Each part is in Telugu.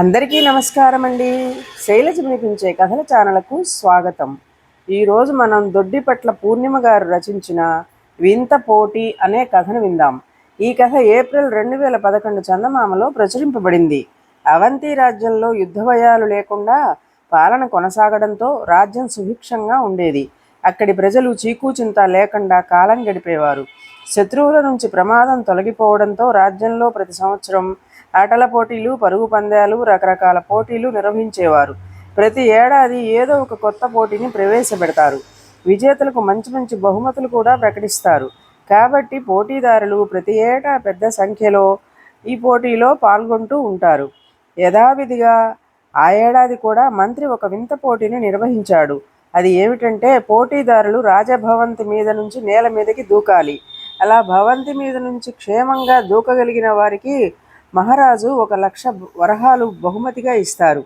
అందరికీ నమస్కారం అండి. శైలజ వినిపించే కథల ఛానల్కు స్వాగతం. ఈరోజు మనం దొడ్డిపట్ల పూర్ణిమ గారు రచించిన వింత పోటీ అనే కథను విందాం. ఈ కథ ఏప్రిల్ రెండు వేల పదకొండు చందమామలో ప్రచురింపబడింది. అవంతి రాజ్యంలో యుద్ధ భయాలు లేకుండా పాలన కొనసాగడంతో రాజ్యం సుభిక్షంగా ఉండేది. అక్కడి ప్రజలు చీకు చింత లేకుండా కాలం గడిపేవారు. శత్రువుల నుంచి ప్రమాదం తొలగిపోవడంతో రాజ్యంలో ప్రతి సంవత్సరం ఆటల పోటీలు పరుగు పందాలు రకరకాల పోటీలు నిర్వహించేవారు. ప్రతి ఏడాది ఏదో ఒక కొత్త పోటీని ప్రవేశపెడతారు. విజేతలకు మంచి మంచి బహుమతులు కూడా ప్రకటిస్తారు. కాబట్టి పోటీదారులు ప్రతి ఏటా పెద్ద సంఖ్యలో ఈ పోటీలో పాల్గొంటూ ఉంటారు. యథావిధిగా ఆ ఏడాది కూడా మంత్రి ఒక వింత పోటీని నిర్వహించాడు. అది ఏమిటంటే పోటీదారులు రాజభవంతి మీద నుంచి నేల మీదకి దూకాలి. అలా భవంతి మీద నుంచి క్షేమంగా దూకగలిగిన వారికి మహారాజు ఒక లక్ష వరహాలు బహుమతిగా ఇస్తారు.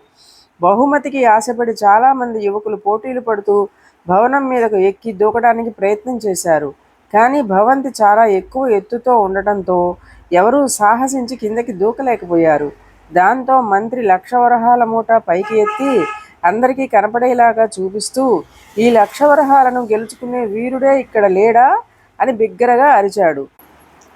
బహుమతికి ఆశపడి చాలామంది యువకులు పోటీలు పడుతూ భవనం మీదకు ఎక్కి దూకడానికి ప్రయత్నం చేశారు. కానీ భవంతి చాలా ఎక్కువ ఎత్తుతో ఉండటంతో ఎవరూ సాహసించి కిందకి దూకలేకపోయారు. దాంతో మంత్రి లక్ష వరహాల మూట పైకి ఎత్తి అందరికీ కనపడేలాగా చూపిస్తూ ఈ లక్ష వరహాలను గెలుచుకునే వీరుడే ఇక్కడ లేడా? అని బిగ్గరగా అరిచాడు.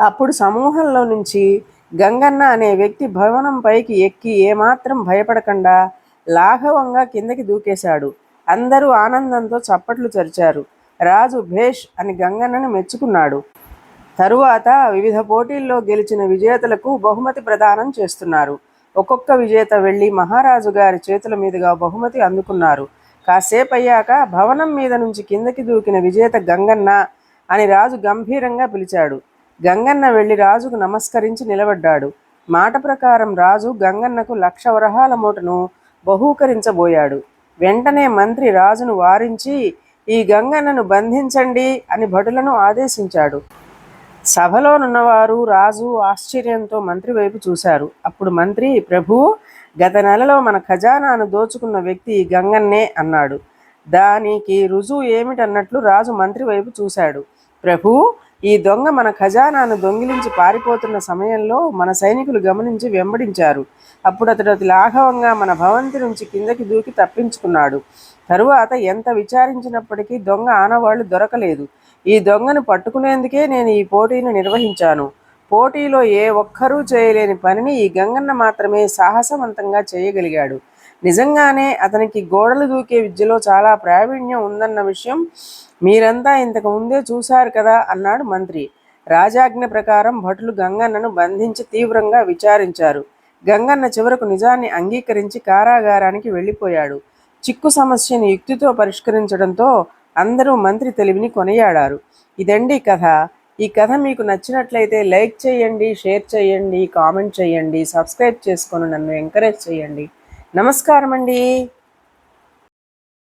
అప్పుడు సమూహంలో నుంచి గంగన్న అనే వ్యక్తి భవనం పైకి ఎక్కి ఏమాత్రం భయపడకుండా లాఘవంగా కిందకి దూకేశాడు. అందరూ ఆనందంతో చప్పట్లు చరిచారు. రాజు భేష్ అని గంగన్నను మెచ్చుకున్నాడు. తరువాత వివిధ పోటీల్లో గెలిచిన విజేతలకు బహుమతి ప్రదానం చేస్తున్నారు. ఒక్కొక్క విజేత వెళ్ళి మహారాజు గారి చేతుల మీదుగా బహుమతి అందుకున్నారు. కాసేపు అయ్యాక భవనం మీద నుంచి కిందకి దూకిన విజేత గంగన్న అని రాజు గంభీరంగా పిలిచాడు. గంగన్న వెళ్ళి రాజుకు నమస్కరించి నిలబడ్డాడు. మాట ప్రకారం రాజు గంగన్నకు లక్ష వరహాల మూటను బహూకరించబోయాడు. వెంటనే మంత్రి రాజును వారించి ఈ గంగన్నను బంధించండి అని భటులను ఆదేశించాడు. సభలోనున్నవారు రాజు ఆశ్చర్యంతో మంత్రి వైపు చూశారు. అప్పుడు మంత్రి ప్రభు గత నెలలో మన ఖజానాను దోచుకున్న వ్యక్తి గంగన్నే అన్నాడు. దానికి రుజువు ఏమిటన్నట్లు రాజు మంత్రి వైపు చూశాడు. ప్రభు ఈ దొంగ మన ఖజానాను దొంగిలించి పారిపోతున్న సమయంలో మన సైనికులు గమనించి వెంబడించారు. అప్పుడు అతడు అతి లాఘవంగా మన భవంతి నుంచి కిందకి దూకి తప్పించుకున్నాడు. తరువాత ఎంత విచారించినప్పటికీ దొంగ ఆనవాళ్ళు దొరకలేదు. ఈ దొంగను పట్టుకునేందుకే నేను ఈ పోటీని నిర్వహించాను. పోటీలో ఏ ఒక్కరూ చేయలేని పనిని ఈ గంగన్న మాత్రమే సాహసవంతంగా చేయగలిగాడు. నిజంగానే అతనికి గోడలు దూకే విద్యలో చాలా ప్రావీణ్యం ఉందన్న విషయం మీరంతా ఇంతకు ముందే చూశారు కదా అన్నాడు మంత్రి. రాజాజ్ఞ ప్రకారం భటులు గంగన్నను బంధించి తీవ్రంగా విచారించారు. గంగన్న చివరకు నిజాన్ని అంగీకరించి కారాగారానికి వెళ్ళిపోయాడు. చిక్కు సమస్యను యుక్తితో పరిష్కరించడంతో అందరూ మంత్రి తెలివిని కొనియాడారు. ఇదండి కథ. ఈ కథ మీకు నచ్చినట్లయితే లైక్ చేయండి షేర్ చేయండి కామెంట్ చేయండి సబ్స్క్రైబ్ చేసుకొని నన్ను ఎంకరేజ్ చేయండి. నమస్కారం అండి